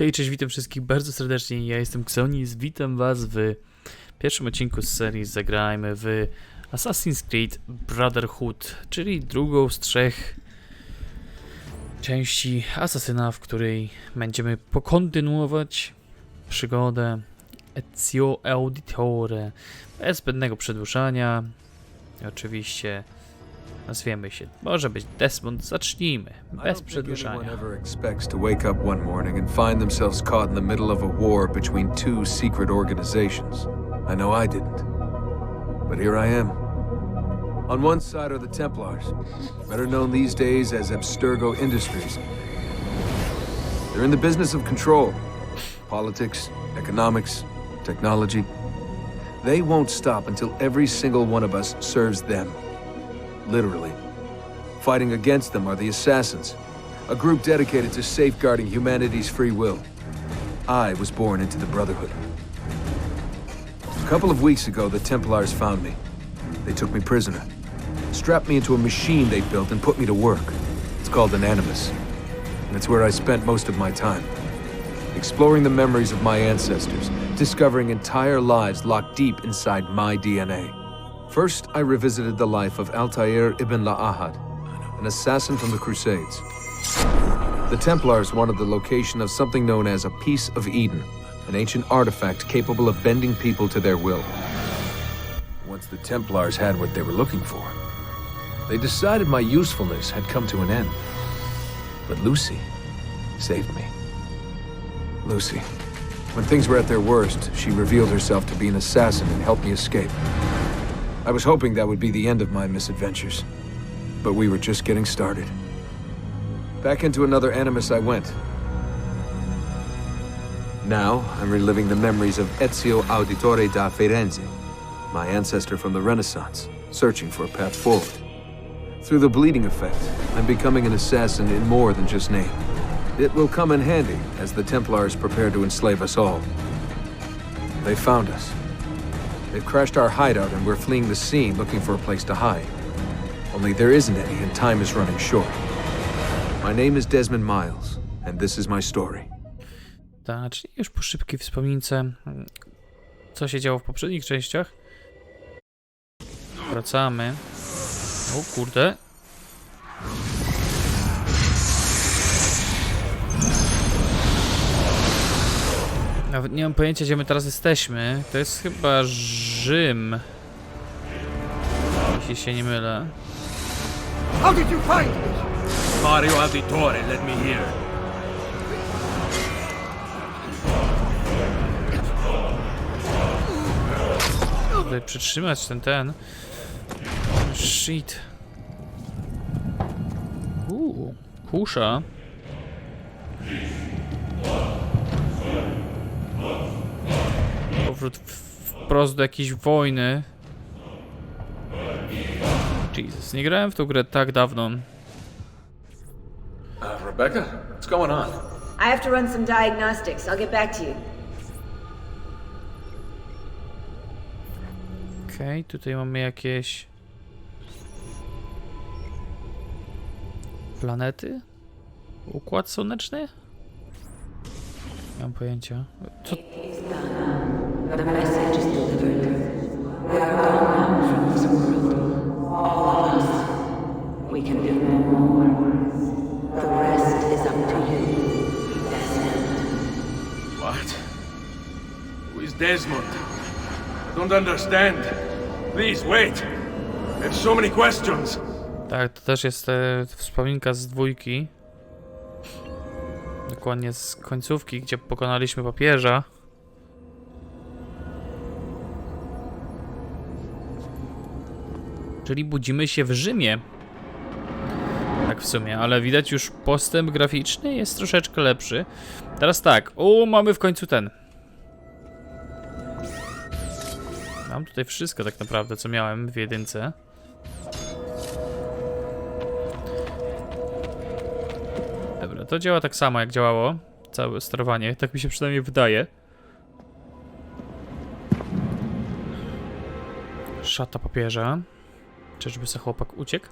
Hej, cześć, witam wszystkich bardzo serdecznie. Ja jestem Xonis, witam was w pierwszym odcinku z serii Zagrajmy w Assassin's Creed Brotherhood, czyli drugą z trzech części Asasyna, w której będziemy pokontynuować przygodę Ezio Auditore. Bez zbędnego przedłużania. Oczywiście nazwiemy się, może być Desmond, zacznijmy, bez przedłużania. expects to wake up one morning and find themselves caught in the middle of a war between two secret organizations. I know I didn't. But here I am. On one side are the Templars, better known these days as Abstergo Industries. They're in the business of control politics, economics, technology. They won't stop until every single one of us serves them. Literally. Fighting against them are the Assassins, a group dedicated to safeguarding humanity's free will. I was born into the Brotherhood. A couple of weeks ago, the Templars found me. They took me prisoner, strapped me into a machine they built, and put me to work. It's called an Animus, and it's where I spent most of my time. Exploring the memories of my ancestors, discovering entire lives locked deep inside my DNA. First, I revisited the life of Altair ibn La'ahad, an assassin from the Crusades. The Templars wanted the location of something known as a Piece of Eden, an ancient artifact capable of bending people to their will. Once the Templars had what they were looking for, they decided my usefulness had come to an end. But Lucy saved me. Lucy. When things were at their worst, she revealed herself to be an assassin and helped me escape. I was hoping that would be the end of my misadventures. But we were just getting started. Back into another Animus I went. Now, I'm reliving the memories of Ezio Auditore da Firenze, my ancestor from the Renaissance, searching for a path forward. Through the bleeding effect, I'm becoming an assassin in more than just name. It will come in handy as the Templars prepare to enslave us all. They found us. They've crashed our hideout and we're fleeing the scene looking for a place to hide. Only there isn't any and time is running short. My name is Desmond Miles, and this is my story. Tak, czyli już po szybkiej wspomince, co się działo w poprzednich częściach. Wracamy. O kurde. Nawet nie mam pojęcia, gdzie my teraz jesteśmy. To jest chyba Rzym. Jeśli się nie mylę. How did you find? Mario Auditore led me here. Tutaj przytrzymać ten ten. Shit. Uuu, kusza. Powrót wprost do jakiejś wojny. Jesus, nie grałem w tą grę tak dawno. Uh, Rebecca, what's going on? I have to run some diagnostics. I'll get back to you. Okej, tutaj mamy jakieś... Planety? Układ słoneczny? Nie mam pojęcia. Co? The message is delivered. We are gone now from this world. All of us. We can do no more. The rest is up to you. Desmond. What? Who is Desmond? I don't understand. Please wait. I have so many questions. Tak, to też jest e, wspominka z dwójki. Dokładnie z końcówki, gdzie pokonaliśmy papieża. Czyli budzimy się w Rzymie. Tak w sumie, ale widać już postęp graficzny jest troszeczkę lepszy. Teraz tak, o, mamy w końcu ten. Mam tutaj wszystko tak naprawdę, co miałem w jedynce. Dobra, to działa tak samo jak działało całe sterowanie, tak mi się przynajmniej wydaje. Szata papieża. Czyżby se chłopak uciekł?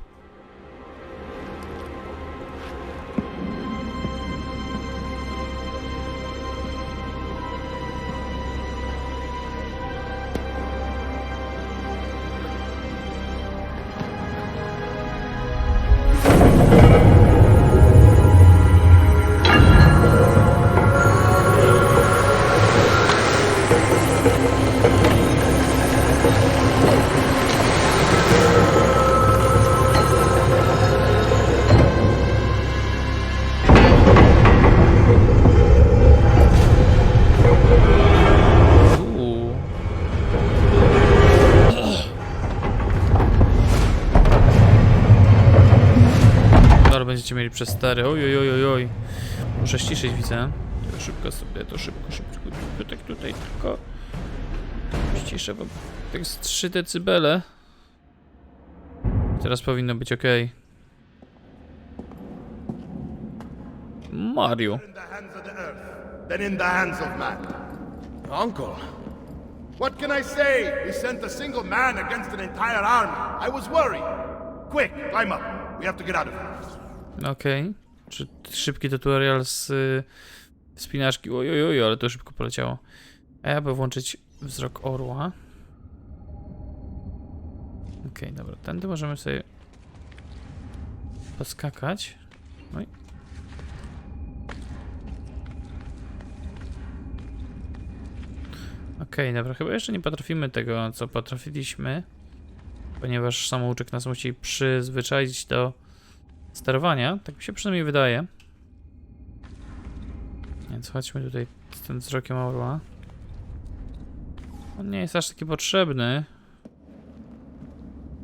Najlepsze, stary. Oj, oj, oj, oj, oj. Muszę ściszyć, widzę. To szybko sobie, to szybko, szybko. Tak tutaj tylko. Ściszę, bo tak z 3 decybele. Teraz powinno być ok. Mario. Than in the hands of man. Uncle, What can I say? We sent a single man against an entire army. I was worried. Quick, climb up. We have to get out of here. Okej. Czy szybki tutorial z y, spinaczki? Oj, oj, oj, ale to szybko poleciało. A ja by włączyć wzrok orła. Okej, dobra. Tędy możemy sobie poskakać. No i... Okej, dobra. Chyba jeszcze nie potrafimy tego, co potrafiliśmy. Ponieważ samouczek nas musi przyzwyczaić do sterowania, tak mi się przynajmniej wydaje. Więc chodźmy tutaj z tym wzrokiem orła. On nie jest aż taki potrzebny.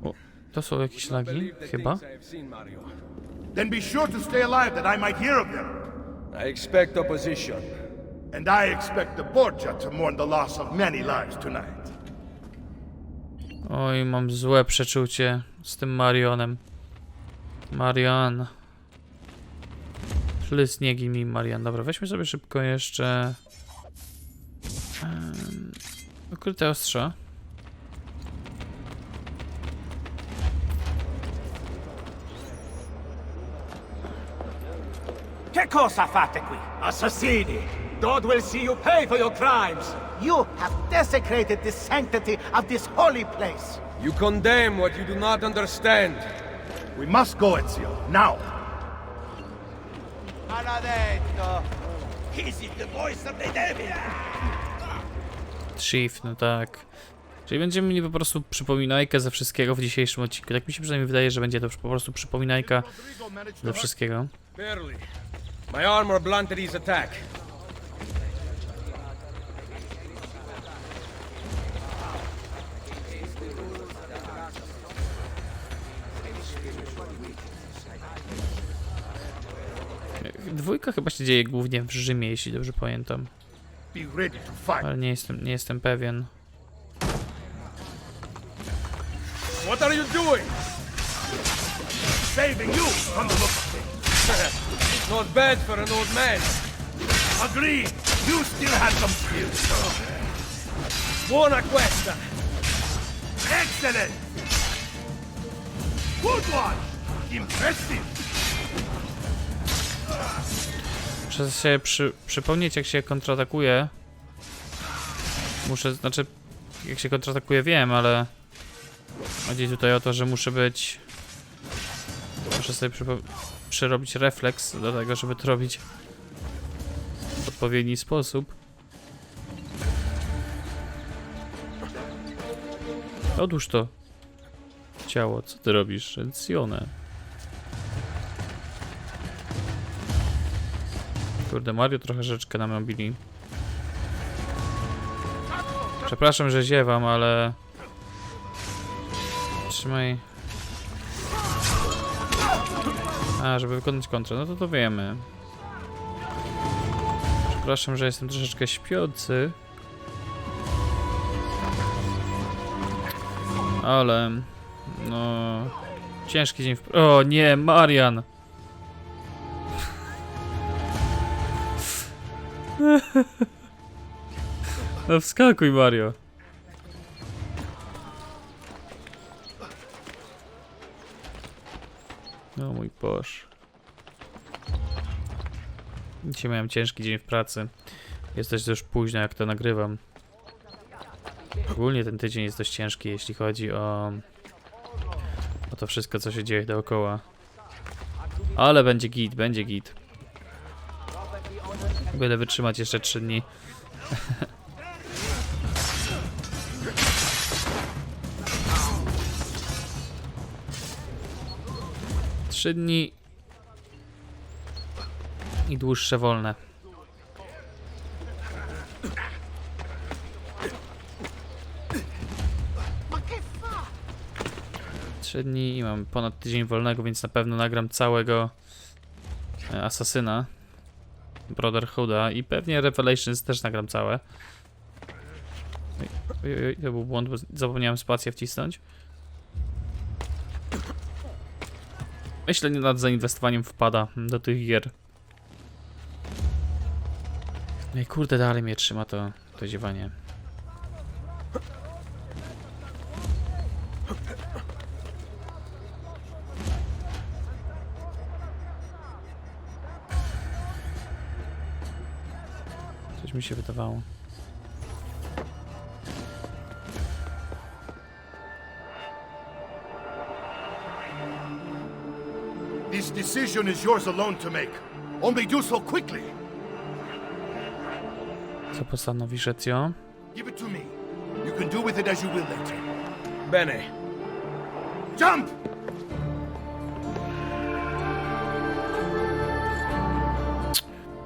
O, to są jakieś lagi? Chyba. Then be sure to stay alive that I might hear of them. I expect opposition. And I expect the Borgia to mourn the loss of many lives tonight. Oj, mam złe przeczucie z tym Marionem. Marian. Please nie mi Marian. Dobra, weźmy sobie szybko jeszcze... Um, ukryte ostrza. Che cosa fate qui? Assassini! God will see you pay for your crimes! You have desecrated the sanctity of this holy place! You condemn what you do not understand. We must go, Ezio. Now. Maledetto! Is it the voice of the devil? Shift, no tak. Czyli będziemy mieli po prostu przypominajkę ze wszystkiego w dzisiejszym odcinku. Tak mi się przynajmniej wydaje, że będzie to po prostu przypominajka ze wszystkiego. My armor blunted his attack. Dwójka chyba się dzieje głównie w Rzymie, jeśli dobrze pamiętam. Ale nie jestem, nie jestem pewien. What are you doing? Saving you from the things. Not bad for an old man. Agreed. You still had some skills. Buona questa. Excellent. Good one. Impressive. Muszę sobie przy, przypomnieć, jak się kontratakuje. Muszę, znaczy, jak się kontratakuje wiem, ale chodzi tutaj o to, że muszę być. Muszę sobie przerobić refleks do tego, żeby to robić w odpowiedni sposób. Odłóż to ciało, co ty robisz? Encjone. Kurde, Mario trochę rzeczkę namobili. Przepraszam, że ziewam, ale... Trzymaj... A, żeby wykonać kontrę, no to to wiemy. Przepraszam, że jestem troszeczkę śpiący. Ale... No... Ciężki dzień w... O nie, Marian! No wskakuj, Mario. No mój Boż. Dzisiaj miałem ciężki dzień w pracy. Jest też już późno, jak to nagrywam. Ogólnie ten tydzień jest dość ciężki, jeśli chodzi o... o to wszystko, co się dzieje dookoła. Ale będzie git, będzie git. Byle wytrzymać jeszcze 3 dni. Trzy dni i dłuższe wolne. Trzy dni i mam ponad tydzień wolnego, więc na pewno nagram całego e, Asasyna. Brotherhooda i pewnie Revelations też nagram całe. Oj, oj, oj, to był błąd, bo zapomniałem spację wcisnąć. Myślę nie nad zainwestowaniem wpada do tych gier. No i kurde, dalej mnie trzyma to, to ziewanie. Mi się wydawało. This decision is yours alone to make. Only do so quickly. Co postanowisz, Ezio? Give it to me. You can do with it as you will later. Bene. Jump!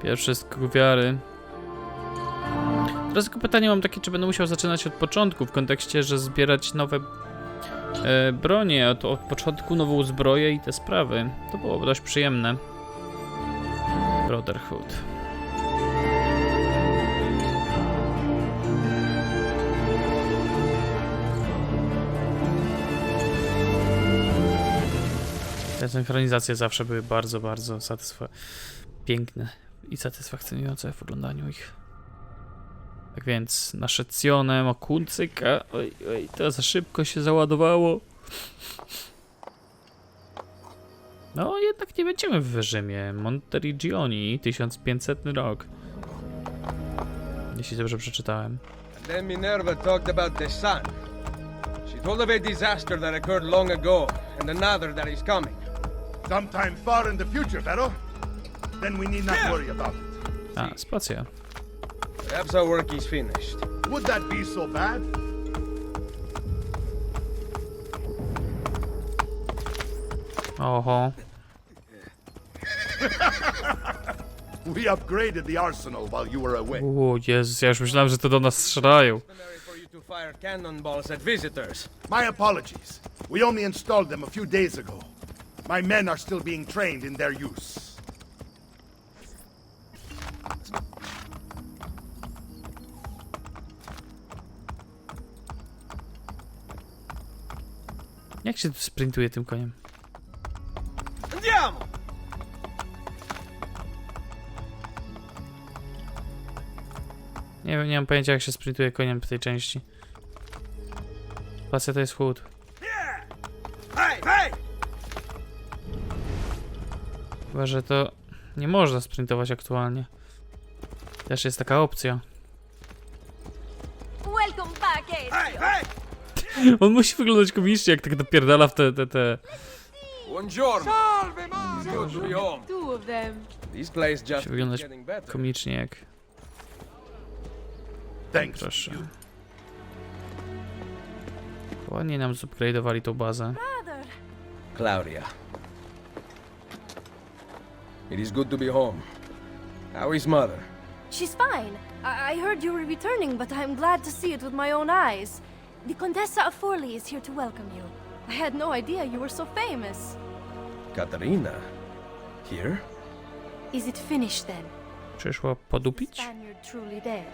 Pierwszy skok wiary. Teraz tylko pytanie mam takie, czy będę musiał zaczynać od początku, w kontekście, że zbierać nowe e, bronie, od, od początku nową zbroję i te sprawy. To byłoby dość przyjemne. Brotherhood. Te synchronizacje zawsze były bardzo, bardzo satysfa- piękne i satysfakcjonujące w oglądaniu ich. Tak więc nasze Cionem, okuncyka. Oj, oj, to za szybko się załadowało. No, jednak nie będziemy w Rzymie. Monteriggioni, 1500 rok. Jeśli dobrze przeczytałem. Then Minerva talked about the sun. She told of a disaster that occurred long ago, and another that is coming. Sometime far in the future, Vero. Then we need not worry about it. A, spacja. Perhaps our work is finished. Would that be so bad? Oho. Uh-huh. We upgraded the arsenal while you were away. O Jezus, ja już myślałem, że to do nas strzelają. Customary for you to fire cannonballs at visitors. My apologies. We only installed them a few days ago. My men are still being trained in their use. Jak się tu sprintuje tym koniem? Andiamo! Nie wiem, nie mam pojęcia jak się sprintuje koniem w tej części. Spacja to jest chłód. Chyba, że to nie można sprintować aktualnie. Też jest taka opcja. Welcome back, Ace. Hey, hey! On musi wyglądać komicznie, jak tak dopierdala w te, te, te... Buongiorno! Salve, It's good to be home. Two of them. This place just Musi wyglądać getting better. komicznie jak... Thanks. Proszę. Ładnie nam zupgrade'owali tą bazę. Brother. Claudia. It is good to be home. How is mother? She's fine. I, I heard you were returning, but I'm glad to see it with my own eyes. The Contessa of Forley is here to welcome you. I had no idea you were so famous. Katarina? Here? Is it finished then? Przyszła podupić? Spaniard truly dead.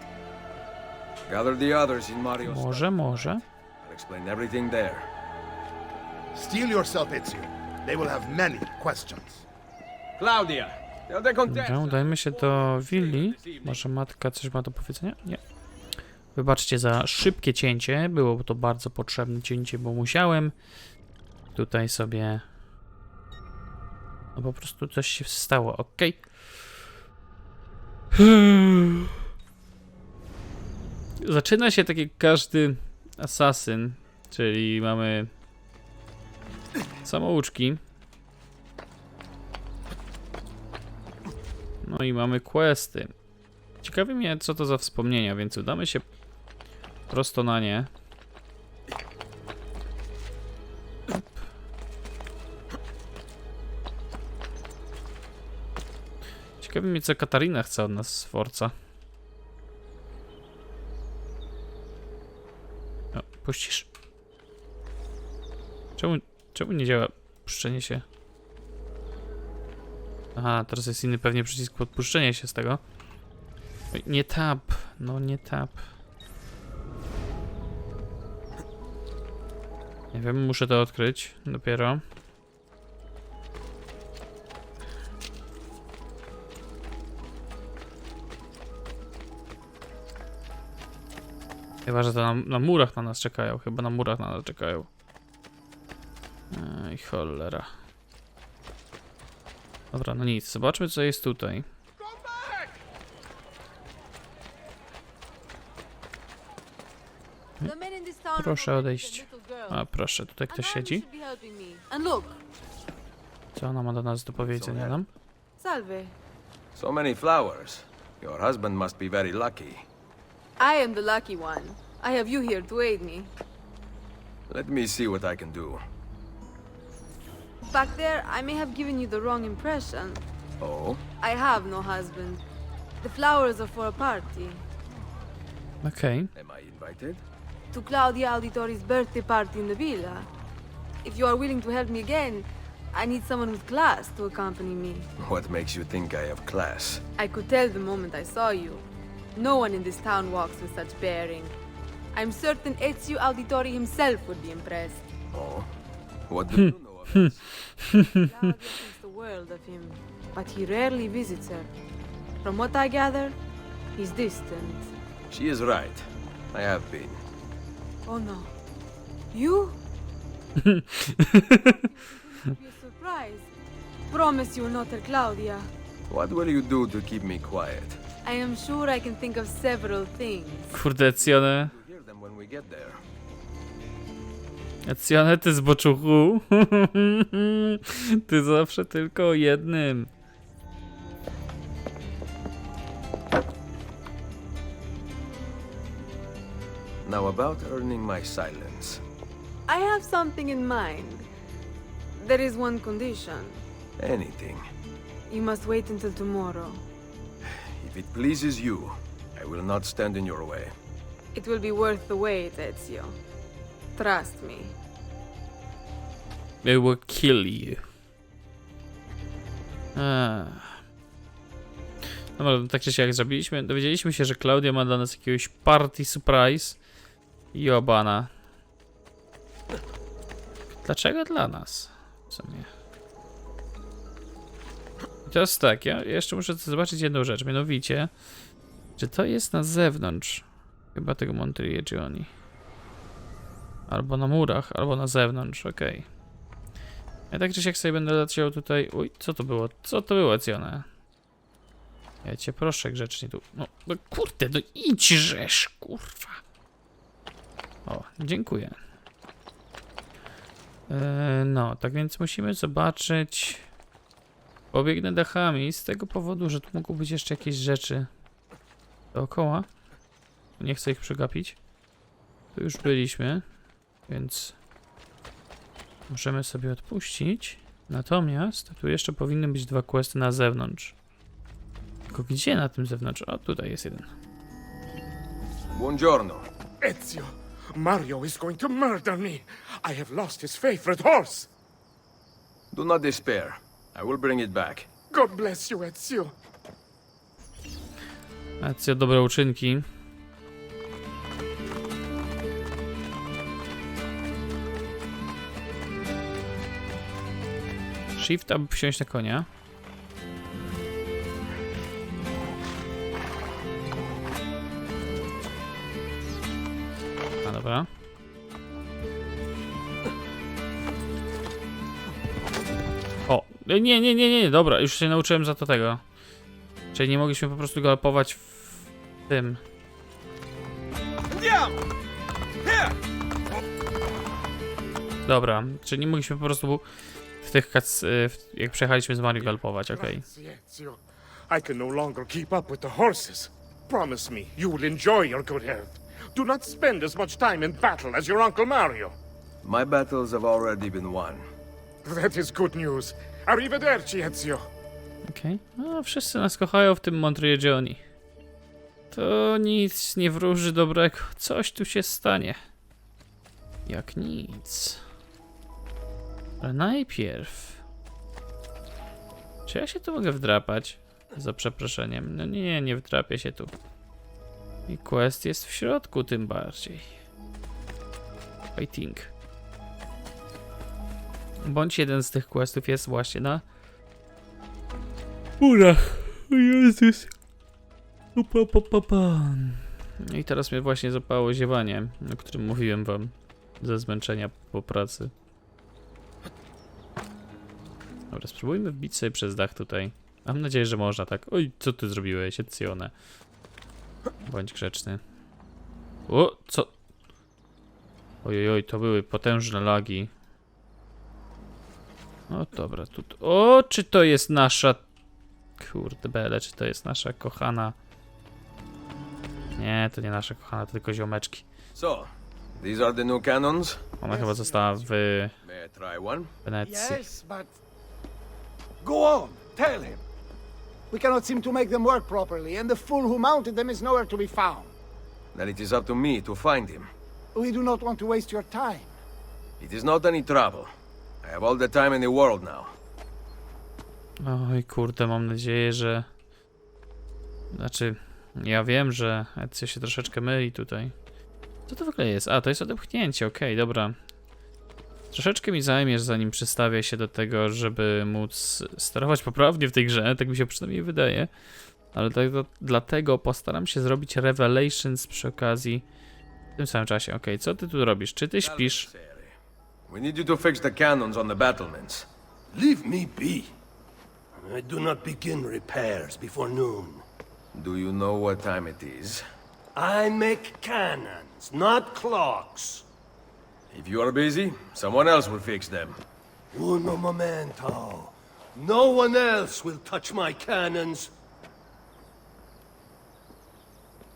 Gather the others in Mario's Może, może. I'll explain everything there. Steel yourself, Ezio. They will have many questions. Claudia! Dobra, udajmy się do willi. Może matka coś ma do powiedzenia? Nie. Wybaczcie za szybkie cięcie. Było to bardzo potrzebne cięcie, bo musiałem tutaj sobie... No po prostu coś się stało, ok? Zaczyna się tak jak każdy asasyn, czyli mamy samouczki. No i mamy questy. Ciekawi mnie, co to za wspomnienia, więc udamy się prosto na nie. Op. Ciekawi mnie, co Katarina chce od nas z Forca. O, puścisz? Czemu, czemu nie działa puszczenie się? Aha, teraz jest inny pewnie przycisk podpuszczenia się z tego. Oj, nie tap, no nie tap. Nie wiem, muszę to odkryć dopiero. Chyba, że to na, na murach na nas czekają. Chyba na murach na nas czekają. Ej, cholera. Dobra, no nic. Zobaczmy, co jest tutaj. Proszę odejść. Little girl. A, proszę, tutaj And ktoś siedzi. should be helping me. And look, Co ona ma do nas do powiedzenia nam? Salve. So many flowers. Your husband must be very lucky. I am the lucky one. I have you here to aid me. Let me see what I can do. Back there, I may have given you the wrong impression. Oh? I have no husband. The flowers are for a party. Okay. Am I invited? To Claudia Auditori's birthday party in the villa. If you are willing to help me again, I need someone with class to accompany me. What makes you think I have class? I could tell the moment I saw you. No one in this town walks with such bearing. I'm certain Ezio Auditori himself would be impressed. Oh? What do hmm. you know of hmm. this? Claudia thinks the world of him, but he rarely visits her. From what I gather, he's distant. She is right. I have been. Oh no. You? it would be a surprise. Promise you will not tell Claudia. What will you do to keep me quiet? I am sure I can think of several things. Kurde, Ecjone. To hear them when we get there. Ecjone, ty zboczuchu. ty zawsze tylko o jednym. Now about earning my silence. I have something in mind. There is one condition. Anything. You must wait until tomorrow. If it pleases you, I will not stand in your way. It will be worth the wait, Ezio. Trust me. They will kill you. Ah. Ech. Dobra, tak czy siak zrobiliśmy. Dowiedzieliśmy się, że Klaudia ma dla nas jakiegoś party surprise. Jobana. Dlaczego dla nas? W sumie. I teraz tak, ja jeszcze muszę zobaczyć jedną rzecz, mianowicie, czy to jest na zewnątrz chyba tego Monterigioni. Albo na murach, albo na zewnątrz, okej. Ja tak czy siak sobie będę leciał tutaj. Uj, co to było? Co to było, Ecjone? Ja cię proszę grzecznie tu. No, no kurde, no idźżesz, kurwa. O, dziękuję. E, no, tak więc musimy zobaczyć. Pobiegnę dachami z tego powodu, że tu mogą być jeszcze jakieś rzeczy dookoła. Nie chcę ich przegapić. Tu już byliśmy, więc Możemy sobie odpuścić. Natomiast tu jeszcze powinny być dwa questy na zewnątrz. Tylko gdzie na tym zewnątrz? O, tutaj jest jeden. Buongiorno. Ezio, Mario is going to murder me. I have lost his favorite horse. Do not despair. I will bring it back. God bless you, Ezio. Akcja dobre uczynki. Shift, aby wsiąść na konia. Dobra. O, nie, nie, nie, nie, nie, dobra, już się nauczyłem za to tego. Czyli nie mogliśmy po prostu galopować w tym. Dobra, czyli nie mogliśmy po prostu w tych cuts, y, w- jak przejechaliśmy z Mario galopować, okej. Ezio. I can no longer keep up with the horses. Promise me you will enjoy your good health. Do not spend as much time in battle as your Uncle Mario. My battles have already been won. That is good news. Arrivederci, Ezio. Okej. No, wszyscy nas kochają w tym Montregioni. To nic nie wróży dobrego. Coś tu się stanie. Jak nic. Ale najpierw... Czy ja się tu mogę wdrapać? Za przeproszeniem. No nie, nie wdrapię się tu. I quest jest w środku tym bardziej. I think. Bądź jeden z tych questów jest właśnie na Urach. O Jezus. Pa, pa, pa, pa. I teraz mnie właśnie zapało ziewanie, o którym mówiłem wam. Ze zmęczenia po pracy. Dobra, spróbujmy wbić sobie przez dach tutaj. Mam nadzieję, że można tak. Oj, co ty zrobiłeś, Ecjone? Bądź grzeczny. O, co? Ojoj, oj, to były potężne lagi. O, dobra, tu. O, czy to jest nasza. Kurde, bele, czy to jest nasza kochana. Nie, to nie nasza kochana, to tylko ziomeczki. So, these are the new cannons? Ona chyba została w? Wenecji. Yes, but. Go on, tell him. We cannot seem to make them work properly, and the fool who mounted them is nowhere to be found. Then it is up to me to find him. We do not want to waste your time. It is not any trouble. I have all the time in the world now. Oj, kurde, mam nadzieję, że. Znaczy, ja wiem, że Ezio się troszeczkę myli tutaj. Co to w ogóle jest? A, to jest odepchnięcie, okej, dobra. Troszeczkę mi zajmiesz, zanim przystawię się do tego, żeby móc sterować poprawnie w tej grze, tak mi się przynajmniej wydaje. Ale dlatego, dlatego postaram się zrobić Revelations przy okazji w tym samym czasie. Okej, co ty tu robisz? Czy ty śpisz? We need you to fix the cannons on the battlements. Leave me be. I do not begin repairs before noon. Do you know what time it is? I make cannons, not clocks. If you are busy, someone else will fix them. Uno momento. No one else will touch my cannons.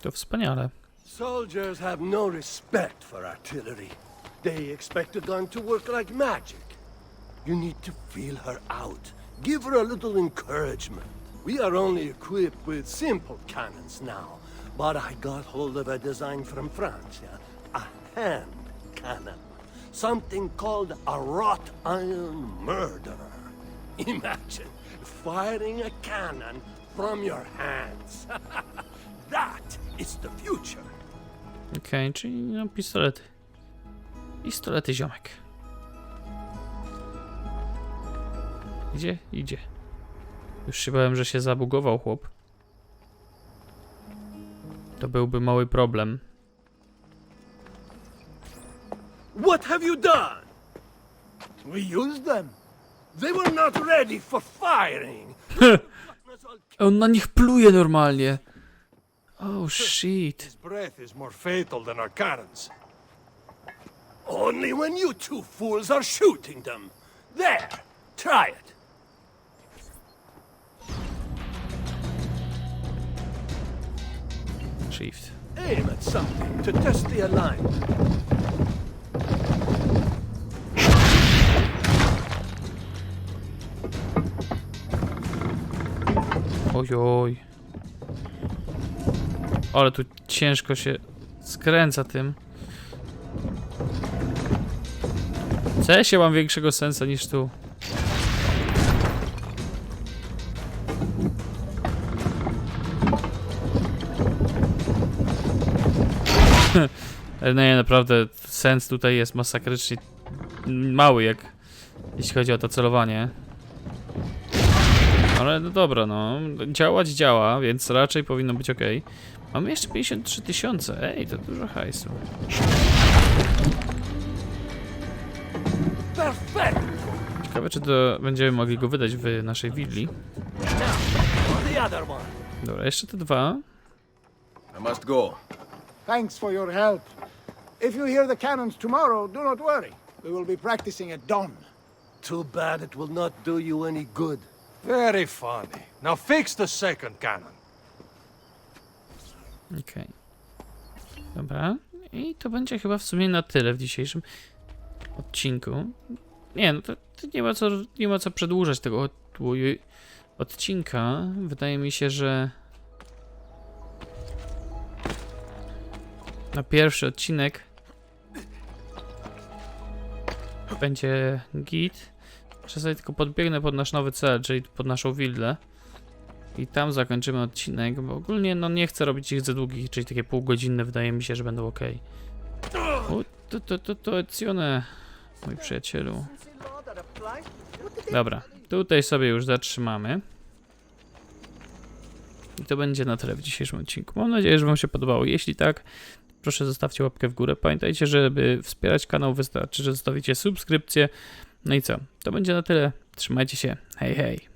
To wspaniale. Soldiers have no respect for artillery. They expect a gun to work like magic. You need to feel her out. Give her a little encouragement. We are only equipped with simple cannons now, but I got hold of a design from France, yeah? a hand cannon. Something called a wrought iron murderer. Imagine firing a cannon from your hands. that is the future. Okej, czyli no pistolety. Pistolety ziomek. Idzie? Idzie. Już się bałem, że się zabugował chłop. To byłby mały problem. What have you done? We used them. They were not ready for firing. On na nich pluje normalnie. Oh shit. His breath is more fatal than our cannons. Only when you two fools are shooting them. There, try it. Shift. Aim at something to test the alignment. Ojoj. Ale tu ciężko się skręca tym. C się mam większego sensa niż tu. Ale nie, naprawdę sens tutaj jest masakrycznie mały, jak jeśli chodzi o to celowanie. Ale no dobra, no. Działać działa, więc raczej powinno być ok. Mamy jeszcze 53 tysiące. Ej, to dużo hajsu. Ciekawe, czy to będziemy mogli go wydać w naszej willi. Dobra, jeszcze te dwa. I must go. Thanks for your help. If you hear the cannons tomorrow, do not worry. We will be practicing at dawn. Too bad it will not do you any good. Very funny. Now fix the second cannon. Okej. Dobra. I to będzie chyba w sumie na tyle w dzisiejszym odcinku. Nie, no to, to nie, ma co, nie ma co przedłużać tego od- odcinka. Wydaje mi się, że na pierwszy odcinek będzie git. Czy sobie tylko podbiegnę pod nasz nowy cel, czyli pod naszą willę. I tam zakończymy odcinek, bo ogólnie no nie chcę robić ich za długich, czyli takie półgodzinne wydaje mi się, że będą ok. O, to, to, to, to Ecjone, mój przyjacielu. Dobra, tutaj sobie już zatrzymamy. I to będzie na tyle w dzisiejszym odcinku. Mam nadzieję, że Wam się podobało. Jeśli tak, proszę zostawcie łapkę w górę. Pamiętajcie, żeby wspierać kanał wystarczy, że zostawicie subskrypcję. No i co? To będzie na tyle. Trzymajcie się. Hej, hej.